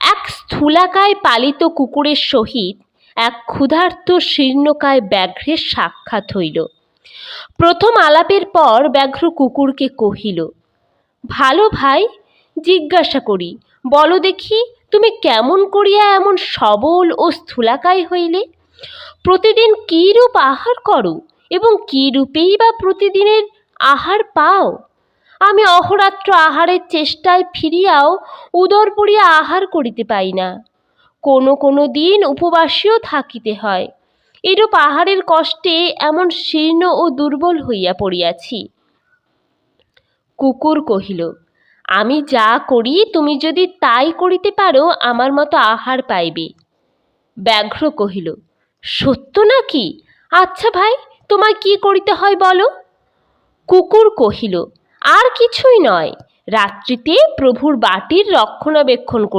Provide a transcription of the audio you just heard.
এক স্থূলাকায় পালিত কুকুরের সহিত এক ক্ষুধার্ত শীর্ণকায় ব্যাঘ্রের সাক্ষাৎ হইল। প্রথম আলাপের পর ব্যাঘ্র কুকুরকে কহিল, ভালো ভাই, জিজ্ঞাসা করি, বলো দেখি তুমি কেমন করিয়া এমন সবল ও স্থূলাকায় হইলে? প্রতিদিন কী রূপ আহার করো এবং কী রূপেই বা প্রতিদিনের আহার পাও? আমি অহরাত্র আহারের চেষ্টায় ফিরিয়াও উদর পড়িয়া আহার করিতে পাই না। কোনো কোনো দিন উপবাসীও থাকিতে হয়। এরূপ আহারের কষ্টে এমন শীর্ণ ও দুর্বল হইয়া পড়িয়াছি। কুকুর কহিল, আমি যা করি, তুমি যদি তাই করিতে পারো, আমার মতো আহার পাইবে। ব্যাঘ্র কহিল, সত্য নাকি? আচ্ছা ভাই, তোমায় কি করিতে হয় বলো? কুকুর কহিল আর কিছুই নয়। রাত্রিতে প্রভুর বাটির রক্ষণাবেক্ষণ করি